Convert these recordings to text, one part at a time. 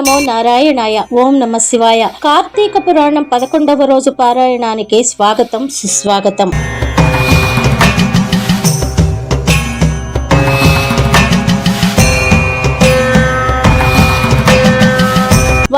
నమో నారాయణాయ ఓం నమ శివాయ. కార్తీక పురాణం పదకొండవ రోజు పారాయణానికి స్వాగతం సుస్వాగతం.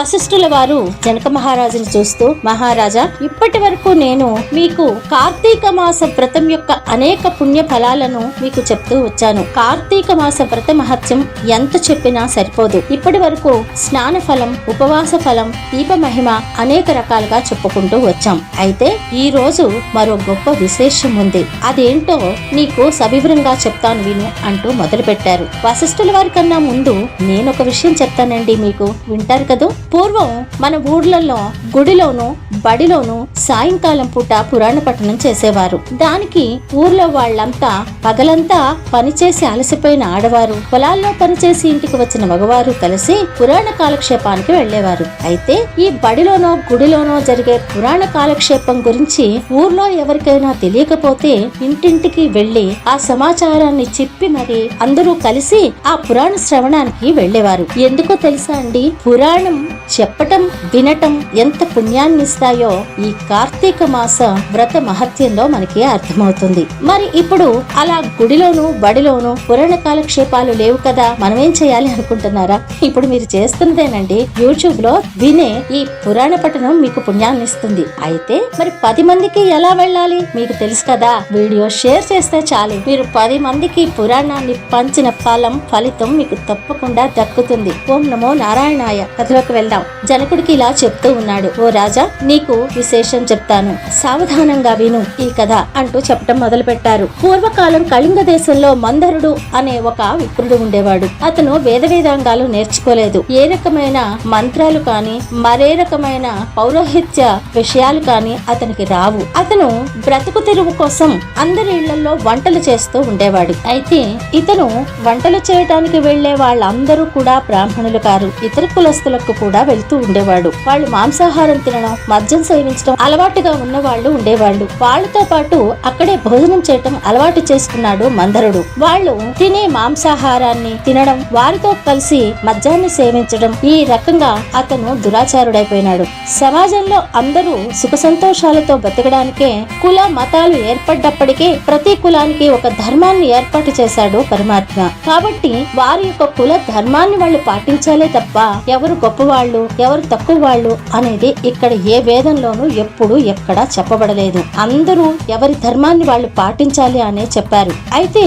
వశిష్ఠుల వారు జనక మహారాజును చూస్తూ మహారాజా ఇప్పటి వరకు నేను మీకు కార్తీక మాస వ్రతం యొక్క అనేక పుణ్య ఫలాలను మీకు చెప్తూ వచ్చాను. కార్తీక మాస వ్రత మహత్యం ఎంత చెప్పినా సరిపోదు. ఇప్పటి వరకు స్నాన ఫలం ఉపవాస ఫలం దీప మహిమ అనేక రకాలుగా చెప్పుకుంటూ వచ్చాం. అయితే ఈ రోజు మరో గొప్ప విశేషం ఉంది. అదేంటో నీకు సవివరంగా చెప్తాను విను అంటూ మొదలు పెట్టారు వశిష్ఠుల వారి కన్నా ముందు నేను ఒక విషయం చెప్తానండి మీకు. వింటారు కదా? పూర్వం మన ఊర్లలో గుడిలోనూ బడిలోను సాయంకాలం పూట పురాణ పఠనం చేసేవారు. దానికి ఊర్లో వాళ్ళంతా పగలంతా పనిచేసి అలసిపోయిన ఆడవారు పొలాల్లో పనిచేసి ఇంటికి వచ్చిన మగవారు కలిసి పురాణ కాలక్షేపానికి వెళ్ళేవారు అయితే ఈ బడిలోనో గుడిలోనో జరిగే పురాణ కాలక్షేపం గురించి ఊర్లో ఎవరికైనా తెలియకపోతే ఇంటింటికి వెళ్ళి ఆ సమాచారాన్ని చెప్పి మరి అందరూ కలిసి ఆ పురాణ శ్రవణానికి వెళ్ళేవారు ఎందుకో తెలుసా అండి? పురాణం చెప్పటం వినటం ఎంత పుణ్యాన్ని ఇస్తారు ఉంటాయో ఈ కార్తీక మాస వ్రత మహత్యంలో మనకి అర్థమవుతుంది. మరి ఇప్పుడు అలా గుడిలోను బడిలోను పురాణ కాలక్షేపాలు లేవు కదా? మనం ఏం చేయాలి అనుకుంటున్నారా? ఇప్పుడు మీరు చేస్తున్నదేనండి యూట్యూబ్లో వినే ఈ పురాణ పఠనం మీకు పుణ్యాన్ని ఇస్తుంది. అయితే మరి పది మందికి ఎలా వెళ్ళాలి? మీకు తెలుసు కదా వీడియో షేర్ చేస్తే చాలు. మీరు పది మందికి పురాణాన్ని పంచిన ఫలం ఫలితం మీకు తప్పకుండా దక్కుతుంది. ఓం నమో నారాయణాయ. కథలోకి వెళ్దాం. జనకుడికి ఇలా చెప్తూ ఉన్నాడు. ఓ రాజా నీకు విశేషం చెప్తాను. సావధానంగా విను ఈ కథ అంటూ చెప్పటం మొదలు పెట్టారు పూర్వకాలం కళింగ దేశంలో మందరుడు అనే ఒక విప్రుడు ఉండేవాడు. అతను వేద వేదాంగాలు నేర్చుకోలేదు. ఏ రకమైన మంత్రాలు కాని మరే రకమైన పౌరోహిత్య విషయాలు కాని అతనికి రావు. అతను బ్రతుకు తెరువు కోసం అందరి ఇళ్ళలో వంటలు చేస్తూ ఉండేవాడు. అయితే ఇతను వంటలు చేయటానికి వెళ్ళే వాళ్ళందరూ కూడా బ్రాహ్మణులు కారు. ఇతర కులస్తులకు కూడా వెళ్తూ ఉండేవాడు. వాళ్ళు మాంసాహారం తినడం మద్యం సేవించడం అలవాటుగా ఉన్న వాళ్ళు ఉండేవాళ్ళు. వాళ్ళతో పాటు అక్కడే భోజనం చేయటం అలవాటు చేసుకున్నాడు మందరుడు. వాళ్ళు తినే మాంసాహారాన్ని తినడం వారితో కలిసి మద్యాన్ని సేవించడం ఈ రకంగా అతను దురాచారుడైపోయినాడు. సమాజంలో అందరూ సుఖ సంతోషాలతో బతకడానికే కుల మతాలు ఏర్పడ్డప్పటికీ ప్రతి కులానికి ఒక ధర్మాన్ని ఏర్పాటు చేశాడు పరమాత్మ. కాబట్టి వారి యొక్క కుల ధర్మాన్ని వాళ్ళు పాటించాలే తప్ప ఎవరు గొప్పవాళ్ళు ఎవరు తక్కువ వాళ్ళు అనేది ఇక్కడ ఏ వేదంలోనూ ఎప్పుడు ఎక్కడా చెప్పబడలేదు. అందరూ ఎవరి ధర్మాన్ని వాళ్ళు పాటించాలి అనే చెప్పారు. అయితే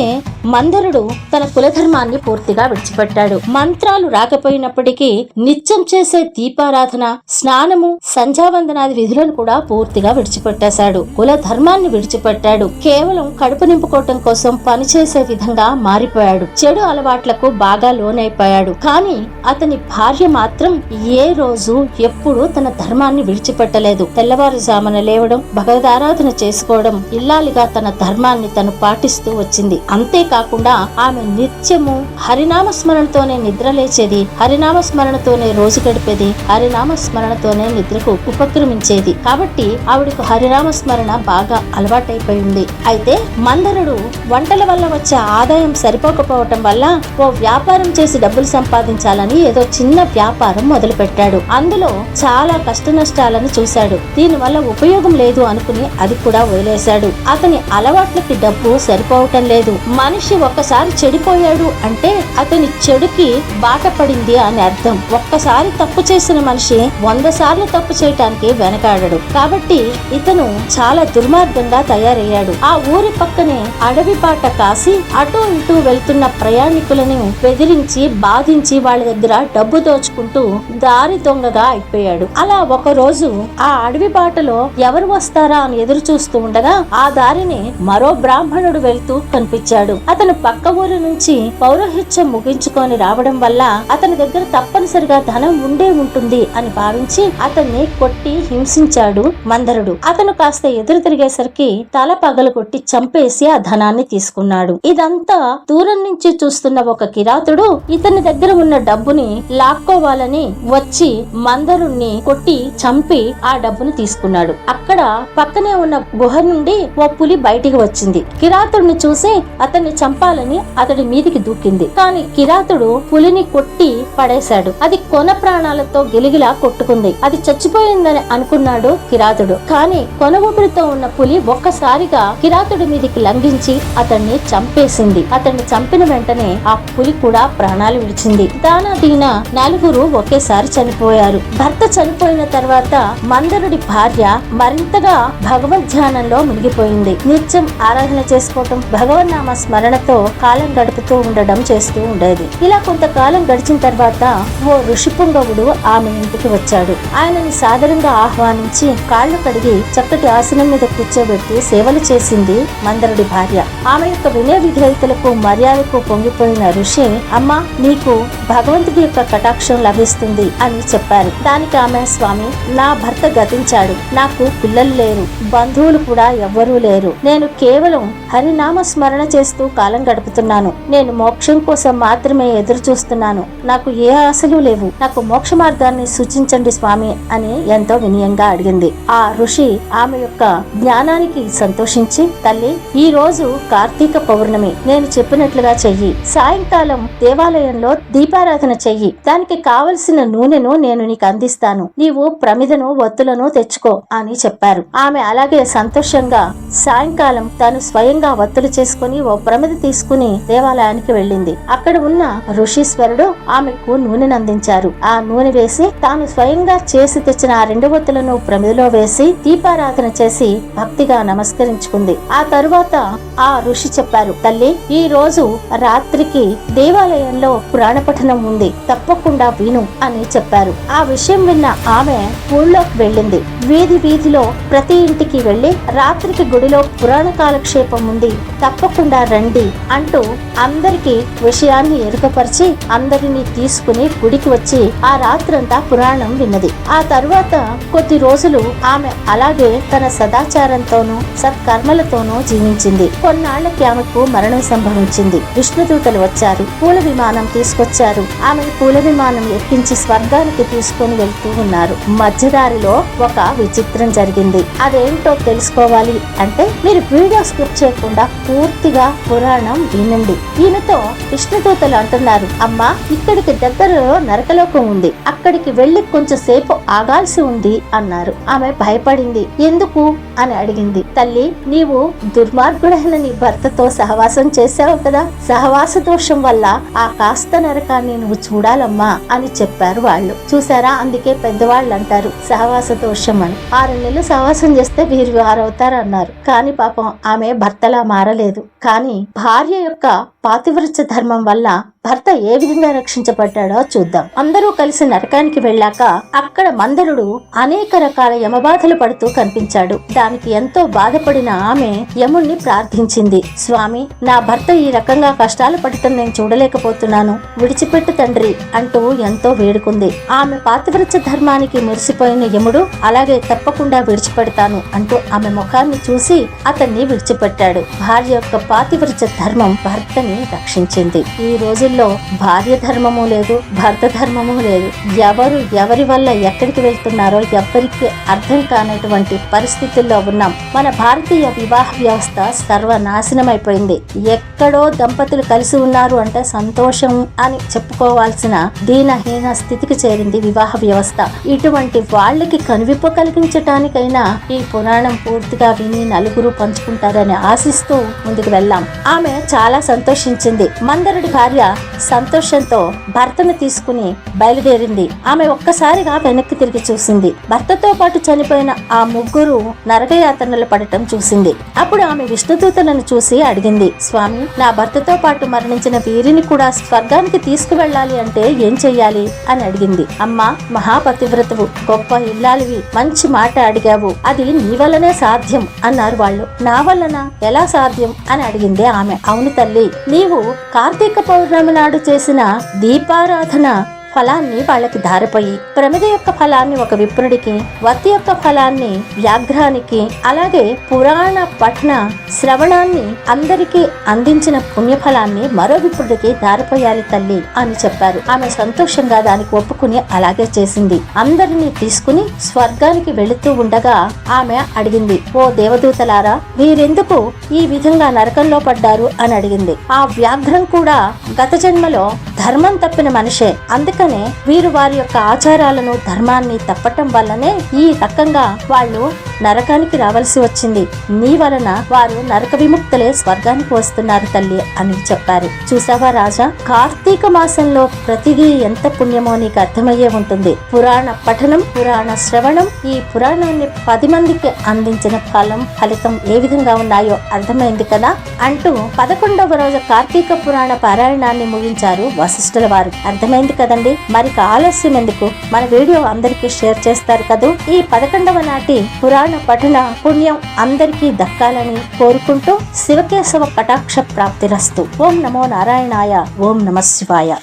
మందరుడు తన కులధర్మాన్ని పూర్తిగా విడిచిపెట్టాడు. మంత్రాలు రాకపోయినప్పటికీ నిత్యం చేసే దీపారాధన స్నానము సంధ్యావందనాది విధులను కూడా పూర్తిగా విడిచిపెట్టేశాడు. కుల ధర్మాన్ని విడిచిపెట్టాడు. కేవలం కడుపు నింపుకోవటం కోసం పనిచేసే విధంగా మారిపోయాడు. చెడు అలవాట్లకు బాగా లోనైపోయాడు. కానీ అతని భార్య మాత్రం ఏ రోజు ఎప్పుడు తన ధర్మాన్ని విడిచిపెట్టలేదు. తెల్లవారుజామున లేవడం భగవదారాధన చేసుకోవడం ఇల్లాలిగా తన ధర్మాన్ని తను పాటిస్తూ వచ్చింది. అంతేకాదు కాకుండా ఆమె నిత్యము హరినామ స్మరణతోనే నిద్ర లేచేది హరినామ స్మరణతోనే రోజు గడిపేది హరినామ స్మరణతోనే నిద్రకు ఉపక్రమించేది. కాబట్టి ఆవిడకు హరినామ స్మరణ బాగా అలవాటైపోయింది అయితే మందరుడు వంటల వల్ల వచ్చే ఆదాయం సరిపోకపోవటం వల్ల ఓ వ్యాపారం చేసి డబ్బులు సంపాదించాలని ఏదో చిన్న వ్యాపారం మొదలు పెట్టాడు అందులో చాలా కష్ట నష్టాలను చూశాడు. దీనివల్ల ఉపయోగం లేదు అనుకుని అది కూడా వదిలేశాడు. అతని అలవాట్లకి డబ్బు సరిపోవటం లేదు. మనిషి మనిషి ఒక్కసారి చెడిపోయాడు అంటే అతని చెడుకి బాట పడింది అని అర్థం. ఒక్కసారి తప్పు చేసిన మనిషి వంద సార్లు తప్పు చేయటానికి వెనకాడడు. కాబట్టి ఇతను చాలా దుర్మార్గంగా తయారయ్యాడు. ఆ ఊరి పక్కనే అడవి బాట కాసి అటు ఇటు వెళ్తున్న ప్రయాణికులను బెదిరించి బాధించి వాళ్ళ దగ్గర డబ్బు దోచుకుంటూ దారి దొంగగా అయిపోయాడు. అలా ఒక రోజు ఆ అడవి బాటలో ఎవరు వస్తారా అని ఎదురు చూస్తూ ఉండగా ఆ దారిని మరో బ్రాహ్మణుడు వెళ్తూ కనిపించాడు. అతను పక్క ఊరు నుంచి పౌరోహిత్యం ముగించుకొని రావడం వల్ల అతని దగ్గర తప్పనిసరిగా ధనం ఉండే ఉంటుంది అని భావించి అతన్ని కొట్టి హింసించాడు మందరుడు. అతను కాస్త ఎదురు తిరిగేసరికి తల పగలు కొట్టి చంపేసి ఆ ధనాన్ని తీసుకున్నాడు. ఇదంతా దూరం నుంచి చూస్తున్న ఒక కిరాతుడు ఇతని దగ్గర ఉన్న డబ్బుని లాక్కోవాలని వచ్చి మందరుణ్ణి కొట్టి చంపి ఆ డబ్బును తీసుకున్నాడు. అక్కడ పక్కనే ఉన్న గుహ నుండి ఓ పులి బయటికి వచ్చింది. కిరాతుడిని చూసి అతన్ని చంపాలని అతడి మీదికి దూకింది. కానీ కిరాతుడు పులిని కొట్టి పడేశాడు. అది కొన ప్రాణాలతో గిలిగిలా కొట్టుకుంది. అది చచ్చిపోయిందని అనుకున్నాడు కిరాతుడు. కానీ కొన ఊపిరితో ఉన్న పులి ఒక్కసారిగా కిరాతుడి మీదికి లంఘించి అతన్ని చంపేసింది. అతన్ని చంపిన వెంటనే ఆ పులి కూడా ప్రాణాలు విడిచింది. దానా దీన నలుగురు ఒకేసారి చనిపోయారు. భర్త చనిపోయిన తర్వాత మందరుడి భార్య మరింతగా భగవద్ ధ్యానంలో మునిగిపోయింది. నిత్యం ఆరాధన చేసుకోవటం భగవన్నామ స్మరణతో కాలం గడుపుతూ ఉండడం చేస్తూ ఉండేది. ఇలా కొంతకాలం గడిచిన తర్వాత ఓ ఋషిపుంగవుడు ఆమె ఇంటికి వచ్చాడు. ఆయనని సాదరంగా ఆహ్వానించి కాళ్ళు కడిగి చక్కటి ఆసనం మీద కూర్చోబెట్టి సేవలు చేసింది మందరుడి భార్య. ఆమె యొక్క వినయ విధేయతలకు మర్యాదకు పొంగిపోయిన ఋషి అమ్మా నీకు భగవంతుడి యొక్క కటాక్షం లభిస్తుంది అని చెప్పారు. దానికి ఆమె స్వామి నా భర్త గతించాడు. నాకు పిల్లలు లేరు. బంధువులు కూడా ఎవ్వరూ లేరు. నేను కేవలం హరినామ స్మరణ చేస్తూ కాలం గడుపుతున్నాను. నేను మోక్షం కోసం మాత్రమే ఎదురు చూస్తున్నాను నాకు ఏ ఆశలు లేవు. నాకు మోక్ష మార్గాన్ని సూచించండి స్వామి అని ఎంతో వినయంగా అడిగింది. ఆ ఋషి ఆమె యొక్క జ్ఞానానికి సంతోషించి తల్లి ఈ రోజు కార్తీక పౌర్ణమి. నేను చెప్పినట్లుగా చెయ్యి. సాయంకాలం దేవాలయంలో దీపారాధన చెయ్యి. దానికి కావలసిన నూనెను నేను నీకు అందిస్తాను. నీవు ప్రమిదను వత్తులను తెచ్చుకో అని చెప్పారు. ఆమె అలాగే సంతోషంగా సాయంకాలం తాను స్వయంగా వత్తులు చేసుకుని ఓ ప్రమిద తీసుకుని దేవాలయానికి వెళ్ళింది. అక్కడ ఉన్న ఋషీశ్వరుడు ఆమెకు నూనెను అందించారు. ఆ నూనె వేసి తాను స్వయంగా చేసి తెచ్చిన ఆ రెండు ఒత్తులను ప్రమిదిలో వేసి దీపారాధన చేసి భక్తిగా నమస్కరించుకుంది. ఆ తరువాత ఆ ఋషి చెప్పారు తల్లి ఈ రోజు రాత్రికి దేవాలయంలో పురాణ పఠనం ఉంది. తప్పకుండా విను అని చెప్పారు. ఆ విషయం విన్న ఆమె ఊళ్ళోకి వెళ్ళింది. వీధి వీధిలో ప్రతి ఇంటికి వెళ్ళి రాత్రికి గుడిలో పురాణ కాలక్షేపం ఉంది. తప్పకుండా రండి అంటూ అందరికి విషయాన్ని ఎరుకపరిచి అందరినీ తీసుకుని గుడికి వచ్చి ఆ రాత్రంతా పురాణం విన్నది. ఆ తరువాత కొద్ది రోజులు ఆమె అలాగే తన సదాచారంతోనూ సత్కర్మలతోనూ జీవించింది. కొన్నాళ్ళకి ఆమెకు మరణం సంభవించింది. విష్ణుదూతలు వచ్చారు. పూల విమానం తీసుకొచ్చారు. ఆమె పూల విమానం ఎక్కించి స్వర్గానికి తీసుకొని వెళ్తూ ఉన్నారు. మధ్యదారిలో ఒక విచిత్రం జరిగింది. అదేంటో తెలుసుకోవాలి అంటే మీరు వీడియో స్కిప్ చేయకుండా పూర్తిగా పురాణం వినండి ఈయనతో విష్ణుదూతలు అంటున్నారు. అమ్మా ఇక్కడికి దగ్గరలో నరకలోకం ఉంది. అక్కడికి వెళ్ళి కొంచెం సేపు ఆగాల్సి ఉంది అన్నారు. ఆమె భయపడింది. ఎందుకు? అని అడిగింది. తల్లి నీవు దుర్మార్గుడైన నీ భర్తతో సహవాసం చేశావు కదా. సహవాస దోషం వల్ల ఆ కాస్త నరకాన్ని నువ్వు చూడాలమ్మా అని చెప్పారు వాళ్ళు. చూసారా అందుకే పెద్దవాళ్ళు అంటారు సహవాస దోషం అని. ఆరు నెలలు సహవాసం చేస్తే వీరు వారవుతారు అన్నారు కానీ పాపం ఆమె భర్తలా మారలేదు. కానీ భార్య యొక్క పాతివృత్య ధర్మం వల్ల భర్త ఏ విధంగా రక్షించబడ్డాడో చూద్దాం. అందరూ కలిసి నరకానికి వెళ్ళాక అక్కడ మందరుడు అనేక రకాల యమబాధలు పడుతూ కనిపించాడు. దానికి ఎంతో బాధపడిన ఆమె యముణ్ణి ప్రార్థించింది. స్వామి నా భర్త ఈ రకంగా కష్టాలు పడటం నేను చూడలేకపోతున్నాను. విడిచిపెట్టు తండ్రి అంటూ ఎంతో వేడుకుంది. ఆమె పాతివృత్య ధర్మానికి మురిసిపోయిన యముడు అలాగే తప్పకుండా విడిచిపెడతాను అంటూ ఆమె ముఖాన్ని చూసి అతన్ని విడిచిపెట్టాడు. భార్య యొక్క పాతివృత్య ధర్మం భర్తని రక్షించింది. ఈ రోజుల్లో భార్య ధర్మము లేదు భర్త ధర్మము లేదు. ఎవరు ఎవరి వల్ల ఎక్కడికి వెళ్తున్నారో ఎవ్వరికి అర్థం కానటువంటి పరిస్థితుల్లో ఉన్నాం. మన భారతీయ వివాహ వ్యవస్థ సర్వనాశనమైపోయింది. ఎక్కడో దంపతులు కలిసి ఉన్నారు అంటే సంతోషం అని చెప్పుకోవాల్సిన దీనహీన స్థితికి చేరింది వివాహ వ్యవస్థ. ఇటువంటి వాళ్ళకి కనువిప్పు కలిగించటానికైనా ఈ పురాణం పూర్తిగా విని నలుగురు పంచుకుంటారని ఆశిస్తూ ముందుకు వెళ్ళాం ఆమె చాలా సంతోషించింది. మందరుడి భార్య సంతోషంతో భర్తను తీసుకుని బయలుదేరింది. ఆమె ఒక్కసారిగా వెనక్కి తిరిగి చూసింది. భర్తతో పాటు చనిపోయిన ఆ ముగ్గురు నరకయాతనలు పడటం చూసింది. అప్పుడు ఆమె విష్ణుదూతలను చూసి అడిగింది స్వామి నా భర్తతో పాటు మరణించిన వీరిని కూడా స్వర్గానికి తీసుకువెళ్ళాలి అంటే ఏం చెయ్యాలి? అని అడిగింది. అమ్మా మహాపతివ్రతవు. గొప్ప ఇల్లాలివి. మంచి మాట అడిగావు. అది నీ వల్లనే సాధ్యం అన్నారు వాళ్ళు. నా వల్లన? ఎలా సాధ్యం? అని అడిగింది ఆమె. అవును తల్లి. నీవు కార్తీక పౌర్ణమి నాడు చేసిన దీపారాధన ఫలాన్ని వాళ్ళకి ధారపోయి ప్రమిద యొక్క ఫలాన్ని ఒక విప్రుడికి వత్తి యొక్క ఫలాన్ని వ్యాఘ్రానికి అలాగే పురాణ పఠన శ్రవణాన్ని అందరికీ అందించిన పుణ్యఫలాన్ని మరో విప్రుడికి దారిపోయాలి తల్లి అని చెప్పారు. ఆమె సంతోషంగా దానికి ఒప్పుకుని అలాగే చేసింది. అందరినీ తీసుకుని స్వర్గానికి వెళుతూ ఉండగా ఆమె అడిగింది ఓ దేవదూతలారా వీరెందుకు ఈ విధంగా నరకంలో పడ్డారు? అని అడిగింది. ఆ వ్యాఘ్రం కూడా గత జన్మలో ధర్మం తప్పిన మనిషే. అందుకనే వీరు వారి యొక్క ఆచారాలను ధర్మాన్ని తప్పటం వల్లనే ఈ రకంగా వాళ్ళు నరకానికి రావాల్సి వచ్చింది. నీ వలన వారు నరక విముక్తులే స్వర్గానికి వస్తున్నారు తల్లి అని చెప్పారు. చూసావా రాజా? కార్తీక మాసంలో ప్రతిదీ ఎంత పుణ్యమో నీకు అర్థమయ్యే ఉంటుంది. పురాణ పఠనం పురాణ శ్రవణం ఈ పురాణాన్ని పది మందికి అందించిన ఫలం ఫలితం ఏ విధంగా ఉన్నాయో అర్థమైంది కదా? అంటూ పదకొండవ రోజు కార్తీక పురాణ పారాయణాన్ని ముగించారు వశిష్ఠుల వారు. అర్థమైంది కదండి? మరి ఆలస్యం ఎందుకు? మన వీడియో అందరికీ షేర్ చేస్తారు కదూ? ఈ పదకొండవ నాటి పురాణ పఠన పుణ్యం అందరికీ దక్కాలని కోరుకుంటూ శివకేశవ కటాక్ష ప్రాప్తిరస్తు. ఓం నమో నారాయణాయ ఓం నమ శివాయ.